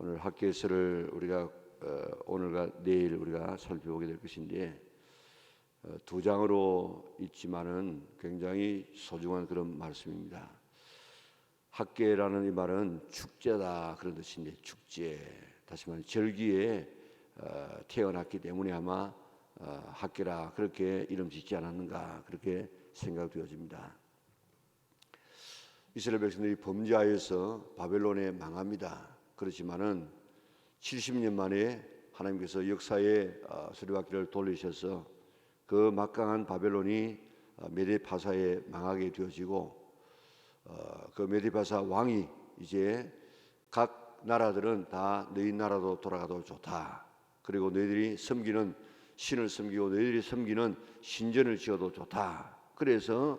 오늘 학교에서를 우리가 어, 오늘과 내일 우리가 살펴보게 될 것인데 어, 두 장으로 있지만은 굉장히 소중한 그런 말씀입니다. 학계라는 이 말은 축제다 그런 뜻인데 축제 다시 말해 절기에 어, 태어났기 때문에 아마 어, 학계라 그렇게 이름 짓지 않았는가 그렇게 생각되어집니다. 이스라엘 백성들이 범죄하여서 바벨론에 망합니다. 그렇지만은 70년 만에 하나님께서 역사의 어, 수리바퀴를 돌리셔서 그 막강한 바벨론이 어, 메데파사에 망하게 되어지고 어, 그 메데파사 왕이 이제 각 나라들은 다 너희 나라도 돌아가도 좋다. 그리고 너희들이 섬기는 신을 섬기고 너희들이 섬기는 신전을 지어도 좋다. 그래서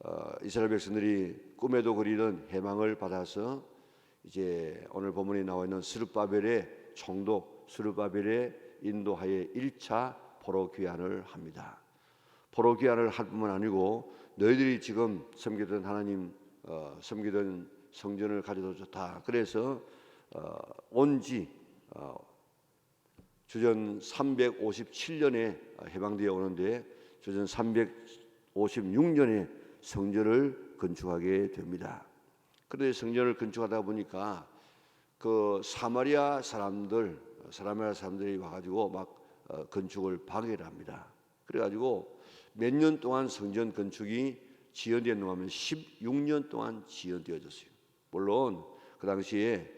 어, 이스라엘 백성들이 꿈에도 그리던 해망을 받아서 이제 오늘 본문에 나와 있는 스룹바벨의 총독 스룹바벨의 인도하에 1차 포로 귀환을 합니다. 포로 귀환을 할 뿐만 아니고 너희들이 지금 섬기던 하나님 어, 섬기던 성전을 가져도 좋다. 그래서 어, 온지 어, 주전 357년에 해방되어 오는데 주전 356년에 성전을 건축하게 됩니다. 그런데 성전을 건축하다 보니까 그 사마리아 사람들 사마리아 사람들이 와가지고 막 어, 건축을 방해를 합니다. 그래가지고 몇 년 동안 성전 건축이 지연되는가 하면 16년 동안 지연되어졌어요. 물론 그 당시에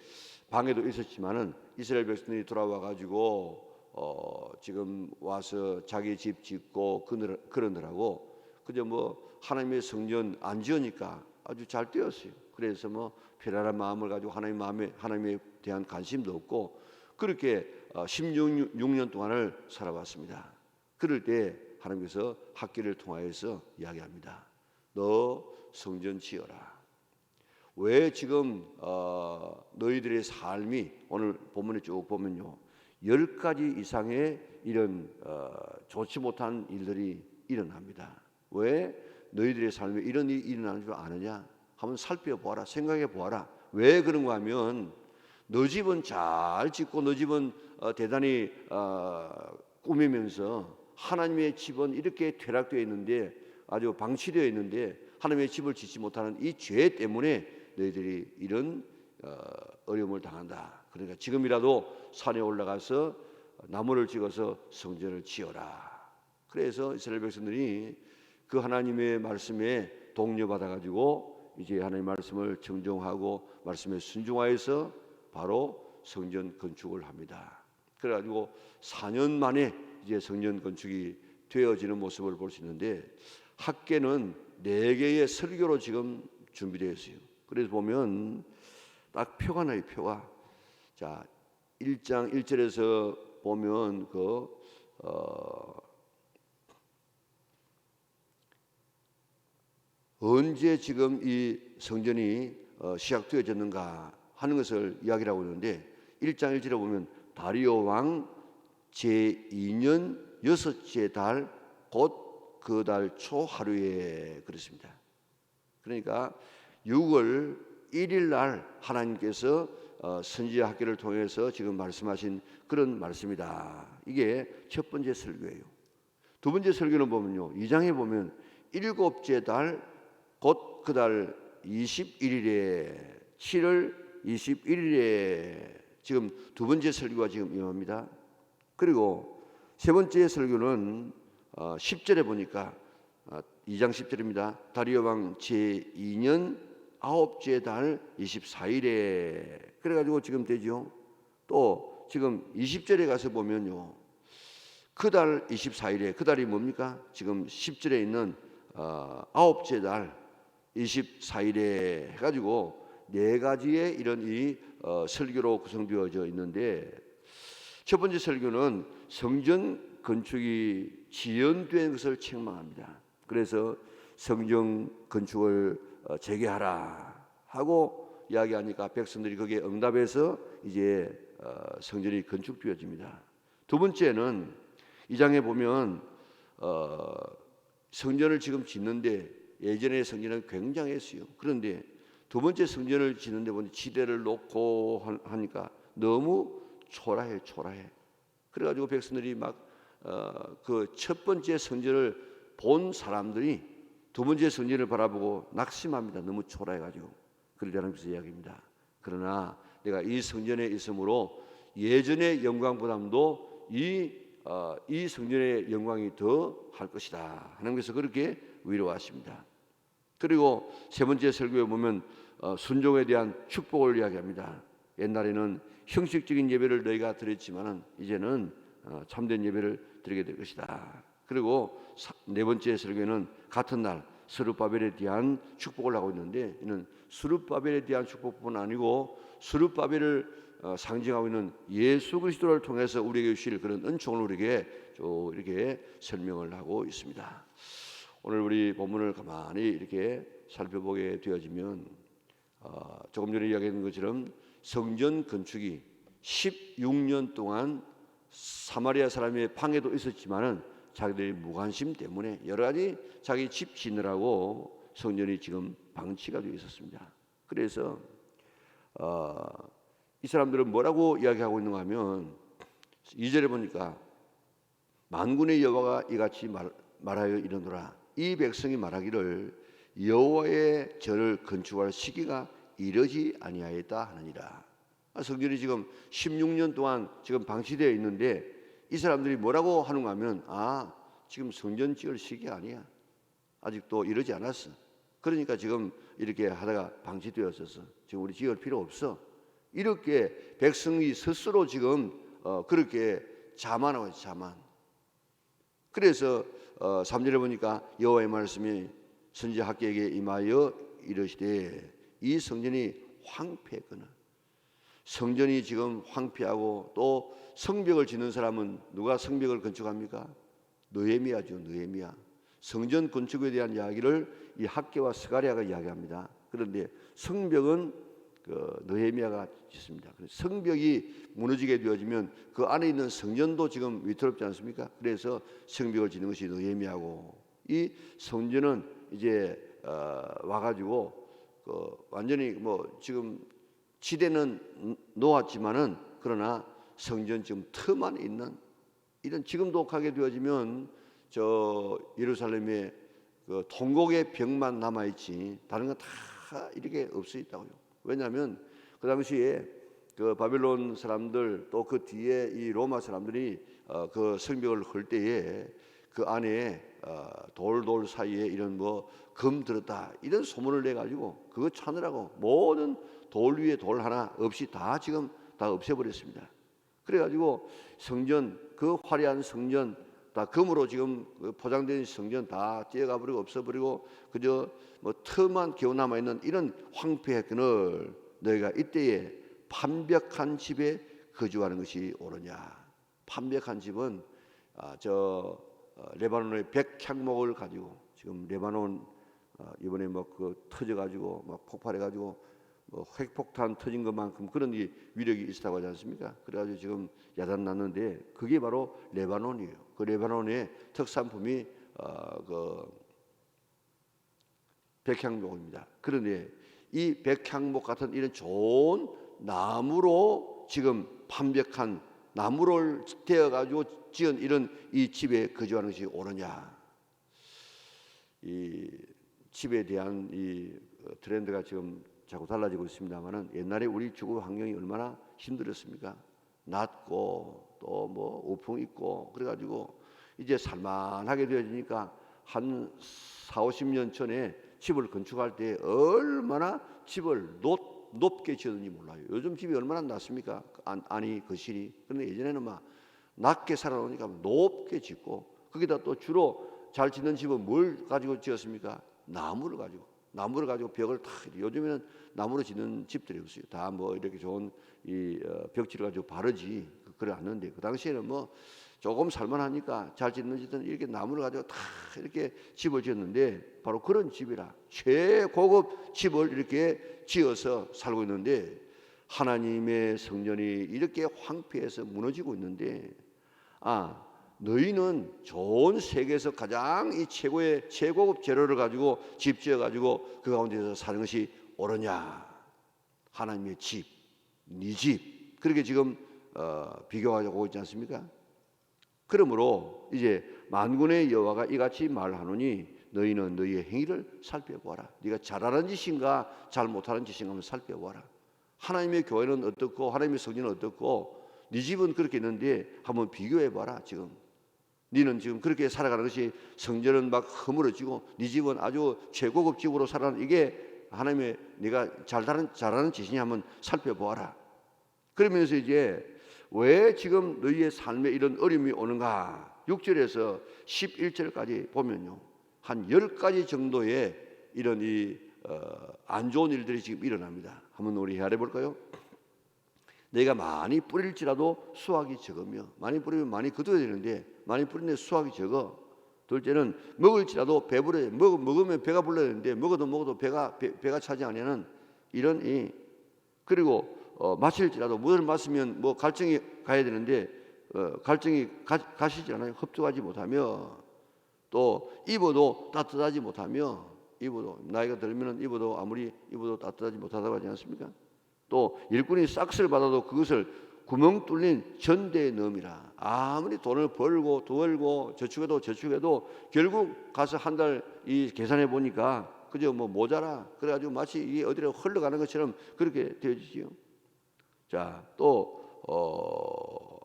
방해도 있었지만은 이스라엘 백성들이 돌아와 가지고 어 지금 와서 자기 집 짓고 그러느라고 그저 뭐 하나님의 성전 안 지으니까 아주 잘 되었어요. 그래서 뭐 편안한 마음을 가지고 하나님 마음에 하나님에 대한 관심도 없고 그렇게 16년 동안을 살아왔습니다. 그럴 때 하나님께서 학기를 통하여서 이야기합니다. 너 성전 지어라. 왜 지금 어, 너희들의 삶이 오늘 본문에 쭉 보면요 열 가지 이상의 이런 어, 좋지 못한 일들이 일어납니다. 왜 너희들의 삶에 이런 일이 일어나는 줄 아느냐? 한번 살펴보아라, 생각해 보아라. 왜 그런가 하면 너 집은 잘 짓고 너 집은 어, 대단히 어, 꾸미면서 하나님의 집은 이렇게 퇴락되어 있는데 아주 방치되어 있는데 하나님의 집을 짓지 못하는 이 죄 때문에 너희들이 이런 어, 어려움을 당한다. 그러니까 지금이라도 산에 올라가서 나무를 찍어서 성전을 지어라. 그래서 이스라엘 백성들이 그 하나님의 말씀에 동료받아 가지고 이제 하나님의 말씀을 정정하고 말씀에 순종하여서 바로 성전 건축을 합니다. 그래 가지고 4년 만에 이제 성전 건축이 되어지는 모습을 볼 수 있는데 학계는 네 개의 설교로 지금 준비되어 있어요. 그래서 보면 딱 표가 나요, 표가. 자, 1장 1절에서 보면 그 어, 언제 지금 이 성전이 어, 시작되어졌는가 하는 것을 이야기하고 있는데 1장 1절에 보면 다리오 왕 제2년 여섯째 달 곧 그 달 초 하루에 그렇습니다. 그러니까 6월 1일 날 하나님께서 어, 선지자 학교를 통해서 지금 말씀하신 그런 말씀이다. 이게 첫 번째 설교예요. 두 번째 설교는 보면요. 2장에 보면 일곱째 달 곧 그달 21일에 7월 21일에 지금 두 번째 설교가 지금 임합니다. 그리고 세 번째 설교는 어, 10절에 보니까 어, 2장 10절입니다. 다리오 왕 제2년 아홉째 달 24일에 그래가지고 지금 되죠. 또 지금 20절에 가서 보면요. 그 달 24일에 그 달이 뭡니까? 지금 10절에 있는 어, 아홉째 달 24일에 해가지고 네 가지의 이런 이 어, 설교로 구성되어져 있는데 첫 번째 설교는 성전 건축이 지연된 것을 책망합니다. 그래서 성전 건축을 어, 재개하라 하고 이야기하니까 백성들이 거기에 응답해서 이제 어, 성전이 건축되어집니다. 두 번째는 이 장에 보면 어, 성전을 지금 짓는데 예전의 성전은 굉장했어요. 그런데 두 번째 성전을 짓는데 보니 지대를 놓고 하니까 너무 초라해 초라해. 그래가지고 백성들이 막 그 첫 번째 성전을 본 사람들이 두 번째 성전을 바라보고 낙심합니다. 너무 초라해가지고 그를 하나님께서 이야기입니다. 그러나 내가 이 성전에 있으므로 예전의 영광보다도 이, 어, 이 성전의 영광이 더 할 것이다. 하나님께서 그렇게 위로하십니다. 그리고 세 번째 설교에 보면 어, 순종에 대한 축복을 이야기합니다. 옛날에는 형식적인 예배를 너희가 드렸지만은 이제는 어, 참된 예배를 드리게 될 것이다. 그리고 사- 네 번째 설교는 같은 날 스룹바벨에 대한 축복을 하고 있는데 이는 스룹바벨에 대한 축복뿐 아니고 스룹바벨을 어, 상징하고 있는 예수 그리스도를 통해서 우리에게 주실 그런 은총을 우리에게 또 이렇게 설명을 하고 있습니다. 오늘 우리 본문을 가만히 이렇게 살펴보게 되어지면 어, 조금 전에 이야기한 것처럼 성전 건축이 16년 동안 사마리아 사람의 방해도 있었지만은 자기들의 무관심 때문에 여러 가지 자기 집 지느라고 성전이 지금 방치가 되어 있었습니다. 그래서 어, 이 사람들은 뭐라고 이야기하고 있는가 하면 2절에 보니까 만군의 여호와가 이같이 말, 말하여 이르노라 이 백성이 말하기를 여호와의 절을 건축할 시기가 이르지 아니하였다 하느니라. 아, 성전이 지금 16년 동안 지금 방치되어 있는데 이 사람들이 뭐라고 하는가 하면 아 지금 성전 지을 시기 아니야. 아직도 이르지 않았어. 그러니까 지금 이렇게 하다가 방치되었어서 지금 우리 지을 필요 없어. 이렇게 백성이 스스로 지금 어, 그렇게 자만하고 자만. 그래서 어, 3절에 보니까 여호와의 말씀이 선지 학계에게 임하여 이르시되 이 성전이 황폐했거늘 성전이 지금 황폐하고 또 성벽을 짓는 사람은 누가 성벽을 건축합니까? 느헤미야죠, 느헤미야. 성전 건축에 대한 이야기를 이 학계와 스가리아가 이야기합니다. 그런데 성벽은 그 느헤미야가 짓습니다. 그래서 성벽이 무너지게 되어지면 그 안에 있는 성전도 지금 위태롭지 않습니까? 그래서 성벽을 짓는 것이 느헤미야고 이 성전은 이제 어, 와가지고 그 완전히 뭐 지금 지대는 놓았지만은 그러나 성전 지금 틈 안에 있는 이런 지금도 가게 되어지면 저 예루살렘에 그 통곡의 벽만 남아 있지 다른 건 다 이렇게 없어 있다고요. 왜냐하면 그 당시에 그 바벨론 사람들 또 그 뒤에 이 로마 사람들이 어, 그 성벽을 헐 때에 그 안에 어, 돌돌 사이에 이런 뭐 금 들었다 이런 소문을 내 가지고 그거 찾느라고 모든 돌 위에 돌 하나 없이 다 지금 다 없애버렸습니다. 그래가지고 성전 그 화려한 성전 다 금으로 지금 그 포장된 성전 다 떼어가 버리고 없어버리고 그저 뭐 틈만 겨우 남아 있는 이런 황폐했거늘 너희가 이때에 판벽한 집에 거주하는 것이 옳으냐? 판벽한 집은 아, 저 어, 레바논의 백향목을 가지고 지금 레바논 어, 이번에 뭐 그 터져 가지고 막 폭발해 가지고 뭐 핵폭탄 터진 것만큼 그런 이 위력이 있었다고 하지 않습니까? 그래가지고 지금 야단 났는데 그게 바로 레바논이에요. 그 레바논의 특산품이 어, 그 백향목입니다. 그런데 이 백향목 같은 이런 좋은 나무로 지금 판벽한 나무를 떼어 가지고 지은 이런 이 집에 거주하는 것이 옳으냐? 이 집에 대한 이 어, 트렌드가 지금 자꾸 달라지고 있습니다만은 옛날에 우리 주거 환경이 얼마나 힘들었습니까? 낮고 또뭐 우풍 있고 그래가지고 이제 살만하게 되어지니까 한 4, 50년 전에 집을 건축할 때 얼마나 집을 높, 높게 지었는지 몰라요. 요즘 집이 얼마나 낮습니까? 안, 아니 거실이. 그런데 예전에는 막 낮게 살아놓으니까 높게 짓고 거기다 또 주로 잘 짓는 집은 뭘 가지고 지었습니까? 나무를 가지고 나무를 가지고 벽을 다 요즘에는 나무로 짓는 집들이 없어요. 다 뭐 이렇게 좋은 이 어, 벽지를 가지고 바르지 그래 않는데 그 당시에는 뭐 조금 살만하니까 잘 짓는 집은 이렇게 나무를 가지고 다 이렇게 집을 지었는데 바로 그런 집이라 최고급 집을 이렇게 지어서 살고 있는데 하나님의 성전이 이렇게 황폐해서 무너지고 있는데 아 너희는 좋은 세계에서 가장 이 최고의 최고급 재료를 가지고 집 지어 가지고 그 가운데서 사는 것이 옳으냐 하나님의 집, 네 집 그렇게 지금 어, 비교하고 있지 않습니까? 그러므로 이제 만군의 여호와가 이같이 말하노니 너희는 너희의 행위를 살펴보아라. 네가 잘하는 짓인가 잘 못하는 짓인가 한번 살펴보아라. 하나님의 교회는 어떻고 하나님의 성전은 어떻고 네 집은 그렇게 있는데 한번 비교해 봐라 지금. 너는 지금 그렇게 살아가는 것이 성전은 막 허물어지고 네 집은 아주 최고급 집으로 살아가는 이게 하나님의 네가 잘하는 잘하는 짓이냐 한번 살펴보아라. 그러면서 이제 왜 지금 너희의 삶에 이런 어려움이 오는가? 6절에서 11절까지 보면요. 한 10가지 정도의 이런 이 어, 안 좋은 일들이 지금 일어납니다. 한번 우리 헤아려 볼까요? 내가 많이 뿌릴지라도 수확이 적으며 많이 뿌리면 많이 거둬야 되는데 많이 뿌리는데 수확이 적어. 둘째는 먹을지라도 배부르 먹 먹으면 배가 불러야 되는데 먹어도 먹어도 배가 배, 배가 차지 않으는 이런 이 그리고 어, 마실지라도 물을 마시면 뭐 갈증이 가야 되는데 어, 갈증이 가, 가시지 않아요. 흡수하지 못하며 또 입어도 따뜻하지 못하며 입어도 나이가 들면은 입어도 아무리 입어도 따뜻하지 못하다고 하지 않습니까? 또 일꾼이 싹스를 받아도 그것을 구멍 뚫린 전대에 넣음이라 아무리 돈을 벌고 벌고 저축해도 저축해도 결국 가서 한 달 이 계산해 보니까 그저 뭐 모자라 그래가지고 마치 이게 어디로 흘러가는 것처럼 그렇게 되어지지요. 자또 어,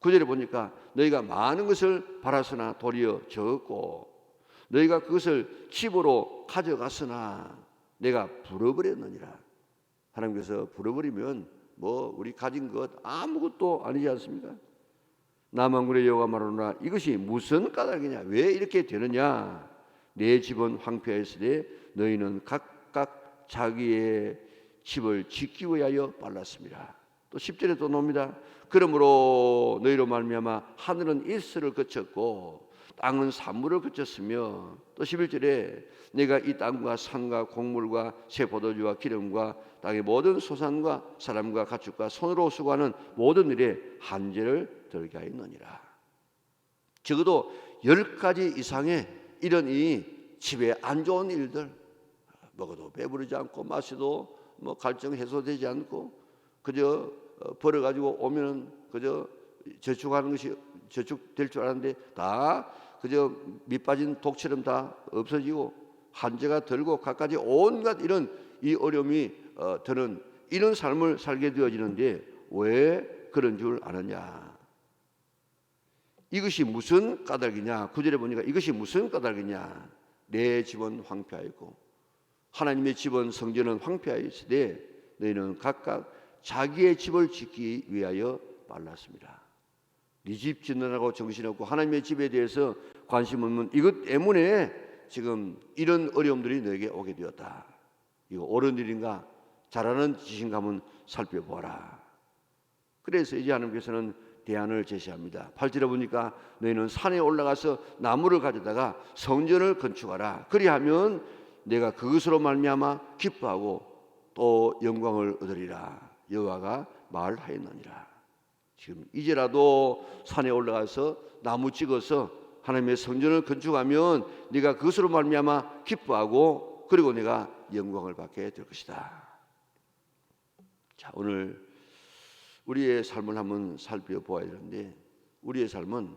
구절에 보니까 너희가 많은 것을 바랐으나 도리어 적었고 너희가 그것을 집으로 가져갔으나 내가 불어버렸느니라. 하나님께서 불어버리면 뭐 우리 가진 것 아무것도 아니지 않습니까? 남한군의 여호가 말하노라 이것이 무슨 까닭이냐? 왜 이렇게 되느냐? 내 집은 황폐하였으되 너희는 각각 자기의 집을 짓기 위하여 빨랐습니다. 또 10절에 또 나옵니다. 그러므로 너희로 말미암아 하늘은 일스를 거쳤고 땅은 산물을 거쳤으며 또 11절에 내가 이 땅과 산과 곡물과 새 포도주와 기름과 땅의 모든 소산과 사람과 가축과 손으로 수고하는 모든 일에 한제를 들게 하였느니라. 적어도 열 가지 이상의 이런 이 집에 안 좋은 일들 먹어도 배부르지 않고 마셔도 뭐 갈증 해소되지 않고 그저 어, 벌어 가지고 오면은 그저 저축하는 것이 저축될 줄 알았는데 다 그저 밑 빠진 독처럼 다 없어지고 한제가 들고 갖가지 온갖 이런 이 어려움이 어, 드는 이런 삶을 살게 되어지는데 왜 그런 줄 아느냐? 이것이 무슨 까닭이냐? 구절에 보니까 이것이 무슨 까닭이냐? 내 집은 황폐하였고 하나님의 집은 성전은 황폐하였으되 너희는 각각 자기의 집을 짓기 위하여 말랐습니다. 네 집 짓느라고 정신없고 하나님의 집에 대해서 관심 없는 이것 때문에 지금 이런 어려움들이 너에게 오게 되었다. 이거 옳은 일인가? 잘하는 한번 살펴보아라. 그래서 이제 하나님께서는 대안을 제시합니다. 8절에 보니까 너희는 산에 올라가서 나무를 가져다가 성전을 건축하라. 그리하면 내가 그것으로 말미암아 기뻐하고 또 영광을 얻으리라. 여호와가 말하였느니라. 지금 이제라도 산에 올라가서 나무 찍어서 하나님의 성전을 건축하면 네가 그것으로 말미암아 기뻐하고 그리고 내가 영광을 받게 될 것이다. 자, 오늘 우리의 삶을 한번 살펴보아야 되는데 우리의 삶은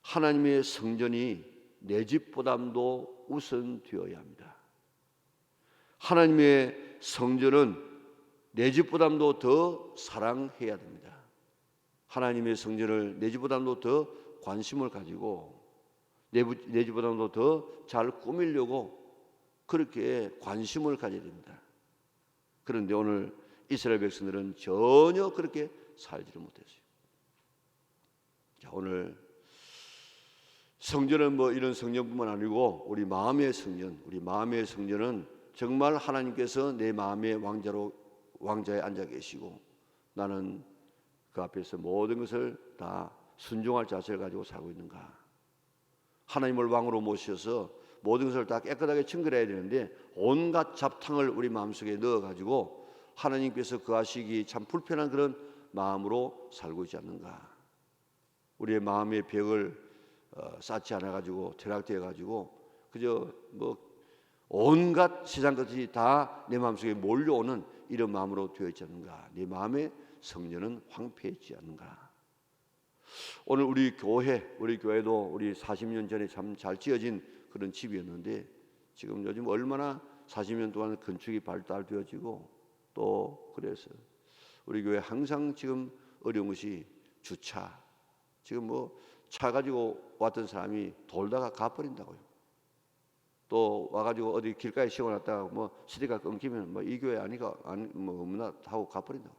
하나님의 성전이 내 집보담도 우선 되어야 합니다. 하나님의 성전은 내 집보담도 더 사랑해야 됩니다. 하나님의 성전을 내 집보담도 더 관심을 가지고 내, 내 집보담도 더 잘 꾸미려고 그렇게 관심을 가져야 됩니다. 그런데 오늘 이스라엘 백성들은 전혀 그렇게 살지를 못했어요. 자, 오늘 성전은 뭐 이런 성전뿐만 아니고 우리 마음의 성전, 우리 마음의 성전은 정말 하나님께서 내 마음의 왕자로 왕자에 앉아 계시고 나는 그 앞에서 모든 것을 다 순종할 자세를 가지고 살고 있는가? 하나님을 왕으로 모셔서 모든 것을 다 깨끗하게 청결해야 되는데 온갖 잡탕을 우리 마음속에 넣어 가지고 하나님께서 그 하시기 참 불편한 그런 마음으로 살고 있지 않는가? 우리의 마음의 벽을 어, 쌓지 않아 가지고 퇴락되어 가지고 그저 뭐 온갖 세상 것이 다 내 마음속에 몰려오는 이런 마음으로 되어 있지 않는가? 내 마음에 성전은 황폐했지 않는가. 오늘 우리 교회, 우리 교회도 우리 40년 전에 참 잘 지어진 그런 집이었는데 지금 요즘 얼마나 40년 동안 건축이 발달되어지고 또 그래서 우리 교회 항상 지금 어려운 것이 주차. 지금 뭐 차 가지고 왔던 사람이 돌다가 가버린다고요. 또 와가지고 어디 길가에 세워놨다가 뭐 시대가 끊기면 뭐 이 교회 아니가 아니 뭐 없나 하고 가버린다고.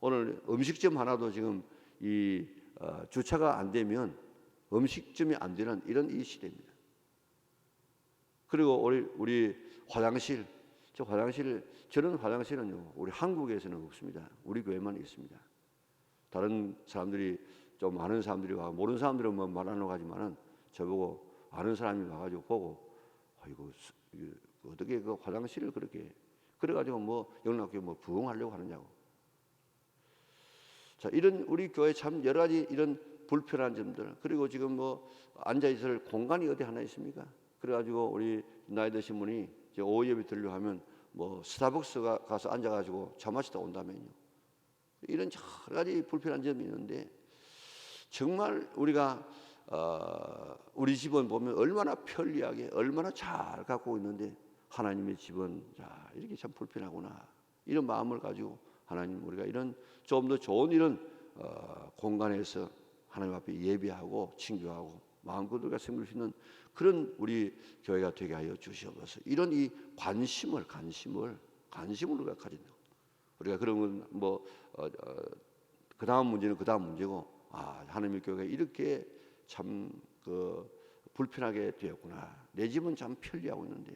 오늘 음식점 하나도 지금 이 어, 주차가 안 되면 음식점이 안 되는 이런 이 시대입니다. 그리고 우리 우리 화장실 저 화장실 저런 화장실은요 우리 한국에서는 없습니다. 우리 교회만 있습니다. 다른 사람들이 좀 아는 사람들이 와 모르는 사람들은 뭐 말하는 거지만은 저보고 아는 사람이 와가지고 보고 아이고 어떻게 그 화장실을 그렇게 그래가지고 뭐 영락교회 뭐 부흥하려고 하느냐고. 자 이런 우리 교회 참 여러 가지 이런 불편한 점들 그리고 지금 뭐 앉아 있을 공간이 어디 하나 있습니까? 그래가지고 우리 나이 드신 분이 이제 오후 예배 들려 하면 뭐 스타벅스 가, 가서 앉아가지고 차 마시다 온다면요. 이런 여러 가지 불편한 점이 있는데 정말 우리가 어, 우리 집은 보면 얼마나 편리하게 얼마나 잘 갖고 있는데 하나님의 집은 자 이렇게 참 불편하구나 이런 마음을 가지고 하나님 우리가 이런 좀더 좋은 이런 어, 공간에서 하나님 앞에 예배하고 친교하고 마음껏 우리가 섬길 수 있는 그런 우리 교회가 되게 하여 주시옵소서. 이런 이 관심을 관심을 관심을 우리가 가진다. 우리가 그런 뭐그 다음 문제는 그 다음 문제고 아 하나님의 교회가 이렇게 참 그 불편하게 되었구나. 내 집은 참 편리하고 있는데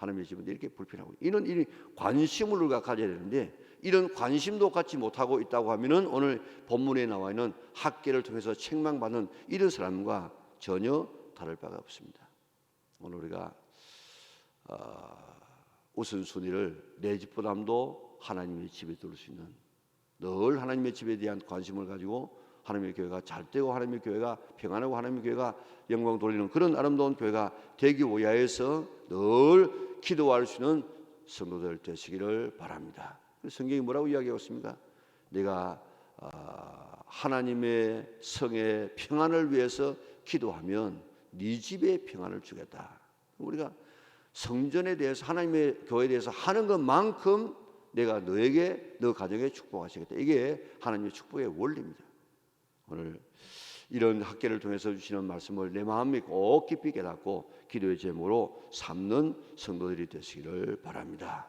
하나님의 집은 이렇게 불편하고 이런 이 관심을 우리가 가져야 되는데 이런 관심도 갖지 못하고 있다고 하면은 오늘 본문에 나와 있는 학계를 통해서 책망받는 이런 사람과 전혀 다를 바가 없습니다. 오늘 우리가 어, 우선순위를 내 집보다도 하나님의 집에 둘 수 있는 늘 하나님의 집에 대한 관심을 가지고 하나님의 교회가 잘 되고 하나님의 교회가 평안하고 하나님의 교회가 영광 돌리는 그런 아름다운 교회가 되기 위하여서 늘 기도할 수 있는 성도들 되시기를 바랍니다. 성경이 뭐라고 이야기하고 있습니까? 내가 아, 하나님의 성의 평안을 위해서 기도하면 네 집에 평안을 주겠다. 우리가 성전에 대해서 하나님의 교회에 대해서 하는 것만큼 내가 너에게 너 가정에 축복하시겠다. 이게 하나님의 축복의 원리입니다. 오늘 이런 학계를 통해서 주시는 말씀을 내 마음이 꼭 깊이 깨닫고 기도의 제목으로 삼는 성도들이 되시기를 바랍니다.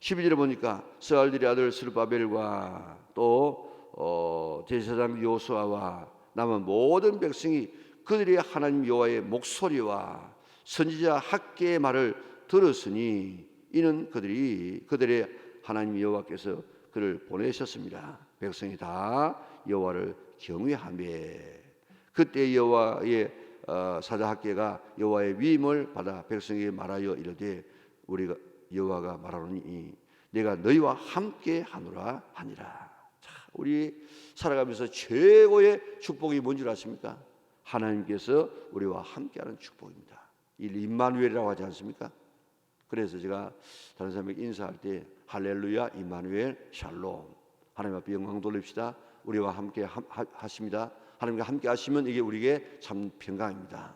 12절에 보니까 스알들의 아들 스르바벨과 또 어, 제사장 요수아와 남은 모든 백성이 그들의 하나님 여호와의 목소리와 선지자 학계의 말을 들었으니 이는 그들이 그들의 하나님 여호와께서 그를 보내셨습니다. 백성이 다 여호와를 경외하며 그때 여호와의 어, 사자 학계가 여호와의 위임을 받아 백성에게 말하여 이르되 우리가 여호와가 말하노니 내가 너희와 함께 하노라 하니라. 자, 우리 살아가면서 최고의 축복이 뭔 줄 아십니까? 하나님께서 우리와 함께하는 축복입니다. 이 임마누엘이라고 하지 않습니까? 그래서 제가 다른 사람에게 인사할 때 할렐루야 임마누엘 샬롬 하나님 앞에 영광 돌립시다. 우리와 함께 하, 하십니다. 하나님과 함께 하시면 이게 우리에게 참 평강입니다.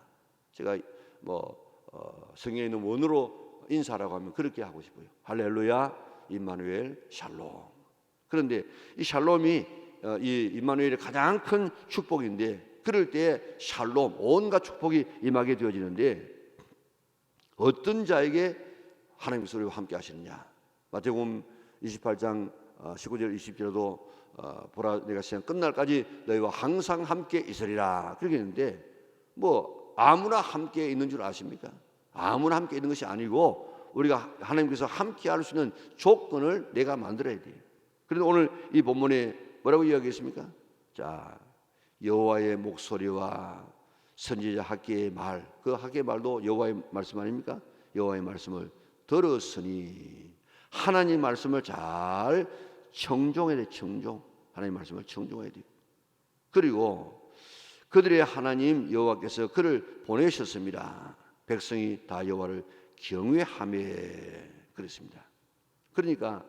제가 뭐 어, 성경에 있는 원으로 인사라고 하면 그렇게 하고 싶어요. 할렐루야 임마누엘 샬롬. 그런데 이 샬롬이 어, 이 임마누엘의 가장 큰 축복인데 그럴 때 샬롬 온갖 축복이 임하게 되어지는데 어떤 자에게 하나님께서 우리와 함께 하시느냐 마태복음 28장 19절 20절에도 어, 보라 내가 시간 끝날까지 너희와 항상 함께 있으리라 그렇게 했는데 뭐 아무나 함께 있는 줄 아십니까? 아무나 함께 있는 것이 아니고 우리가 하나님께서 함께 할 수 있는 조건을 내가 만들어야 돼요. 그런데 오늘 이 본문에 뭐라고 이야기했습니까? 자 여호와의 목소리와 선지자 학계의 말, 그 학계의 말도 여호와의 말씀 아닙니까? 여호와의 말씀을 들었으니 하나님 말씀을 잘 청종해야 돼, 청종. 하나님 말씀을 청종해야 돼요. 그리고 그들의 하나님 여호와께서 그를 보내셨습니다. 백성이 다 여호와를 경외하며 그랬습니다. 그러니까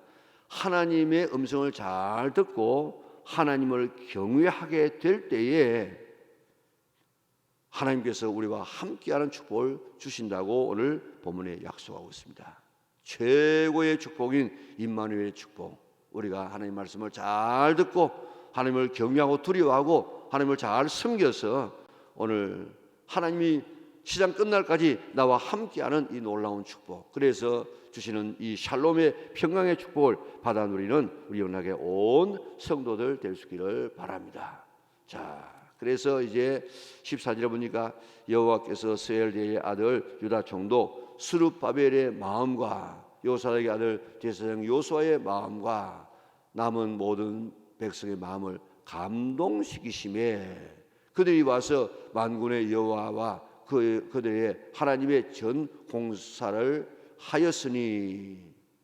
하나님의 음성을 잘 듣고 하나님을 경외하게 될 때에 하나님께서 우리와 함께하는 축복을 주신다고 오늘 본문에 약속하고 있습니다. 최고의 축복인 임마누엘의 축복. 우리가 하나님 말씀을 잘 듣고 하나님을 경외하고 두려워하고 하나님을 잘 섬겨서 오늘 하나님이 시장 끝날까지 나와 함께하는 이 놀라운 축복. 그래서 주시는 이 샬롬의 평강의 축복을 받아 누리는 우리 연락의 온 성도들 될 수 있기를 바랍니다. 자, 그래서 이제 14절에 보니까 여호와께서 스엘의 아들 유다 총독 스룹바벨의 마음과 요사닥의 아들 대사장 요수아의 마음과 남은 모든 백성의 마음을 감동시키심에 그들이 와서 만군의 여호와와 그 그들의 하나님의 전 공사를 하였으니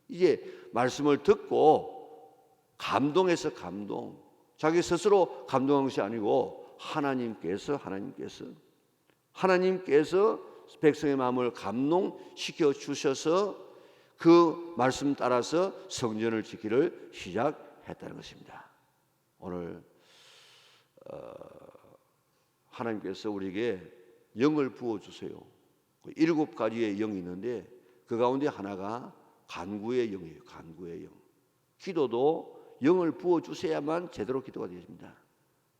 이제 말씀을 듣고 감동해서 감동. 자기 스스로 감동한 것이 아니고 하나님께서 하나님께서 하나님께서 백성의 마음을 감동시켜 주셔서 그 말씀 따라서 성전을 짓기를 시작했다는 것입니다. 오늘 어, 하나님께서 우리에게 영을 부어 주세요. 그 일곱 가지의 영이 있는데 그 가운데 하나가 간구의 영이에요. 간구의 영. 기도도 영을 부어 주셔야만 제대로 기도가 되십니다.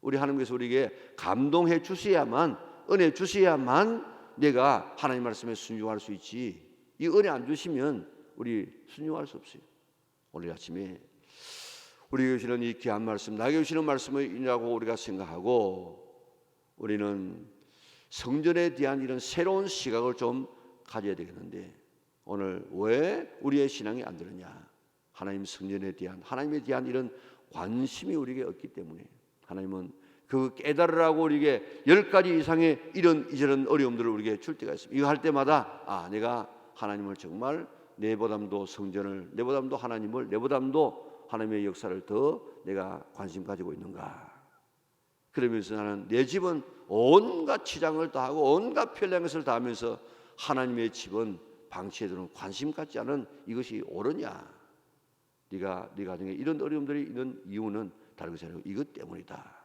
우리 하나님께서 우리에게 감동해 주셔야만 은혜 주셔야만 내가 하나님 말씀에 순종할 수 있지. 이 은혜 안 주시면 우리 순종할 수 없어요. 오늘 아침에 우리에게 주시는 이 귀한 말씀, 나에게 주시는 말씀이라고 우리가 생각하고 우리는 성전에 대한 이런 새로운 시각을 좀 가져야 되겠는데 오늘 왜 우리의 신앙이 안 되느냐? 하나님 성전에 대한 하나님에 대한 이런 관심이 우리에게 없기 때문에 하나님은 그 깨달으라고 우리에게 열 가지 이상의 이런 이저런 어려움들을 우리에게 줄 때가 있습니다. 이거 할 때마다 아 내가 하나님을 정말 내보담도 성전을 내보담도 하나님을 내보담도 하나님의 역사를 더 내가 관심 가지고 있는가? 그러면서 나는 내 집은 온갖 치장을 다하고 온갖 편리한 것을 다하면서 하나님의 집은 방치해 두는 관심 갖지 않은 이것이 옳으냐? 네가 네 가정에 이런 어려움들이 있는 이유는 다른 것이 아니고 이것 때문이다.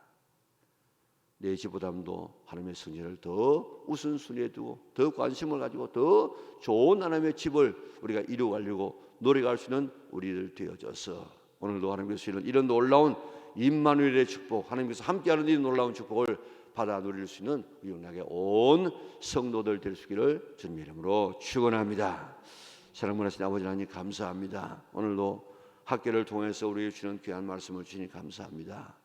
내 집보다도 하나님의 성전을 더 우선순위에 두고 더 관심을 가지고 더 좋은 하나님의 집을 우리가 이루어가려고 노력할 수 있는 우리들 되어져서 오늘도 하나님께서 이런, 이런 놀라운 임마누엘의 축복 하나님께서 함께하는 이 놀라운 축복을 받아 누릴 수 있는 우리나라의 온 성도들 될 수 있기를 주님의 이름으로 축원합니다. 사랑하신 아버지 하나님 감사합니다. 오늘도 학교를 통해서 우리에게 주는 귀한 말씀을 주니 감사합니다.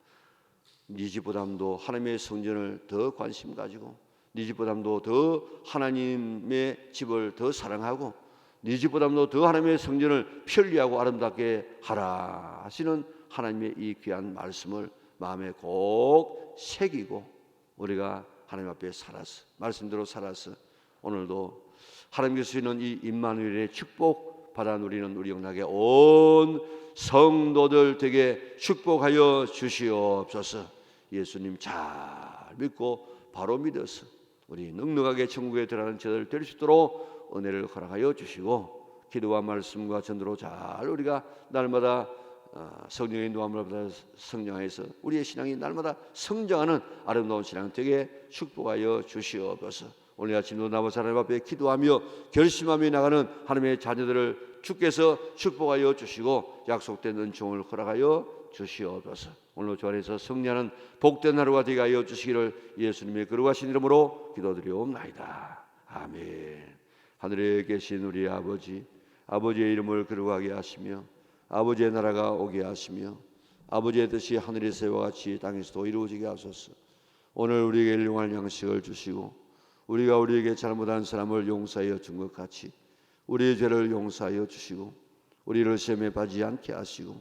네 집보담도 하나님의 성전을 더 관심 가지고 네 집보담도 더 하나님의 집을 더 사랑하고 네 집보담도 더 하나님의 성전을 편리하고 아름답게 하라 하시는 하나님의 이 귀한 말씀을 마음에 꼭 새기고 우리가 하나님 앞에 살아서 말씀대로 살아서 오늘도 하나님께서 주시는 이 임마누엘의 축복 받아 누리는 우리 영락의 온 성도들 되게 축복하여 주시옵소서. 예수님 잘 믿고 바로 믿어서 우리 넉넉하게 천국에 들어가는 저들 될 수 있도록 은혜를 허락하여 주시고 기도와 말씀과 전도로 잘 우리가 날마다 어, 성령의 인도함을 받아 성장해서 우리의 신앙이 날마다 성장하는 아름다운 신앙 되게 축복하여 주시옵소서. 오늘 아침도 나와 하나님 앞에 기도하며 결심하며 나가는 하나님의 자녀들을 주께서 축복하여 주시고 약속된 은총을 허락하여 주시옵소서. 오늘 주 안에서 승리하는 복된 하루가 되게 하여 주시기를 예수님의 거룩하신 이름으로 기도드리옵나이다. 아멘. 하늘에 계신 우리 아버지, 아버지의 이름을 거룩하게 하시며 아버지의 나라가 오게 하시며 아버지의 뜻이 하늘에서와 같이 땅에서도 이루어지게 하소서. 오늘 우리에게 일용할 양식을 주시고 우리가 우리에게 잘못한 사람을 용서하여 준 것 같이 우리의 죄를 용서하여 주시고 우리를 시험에 빠지지 않게 하시고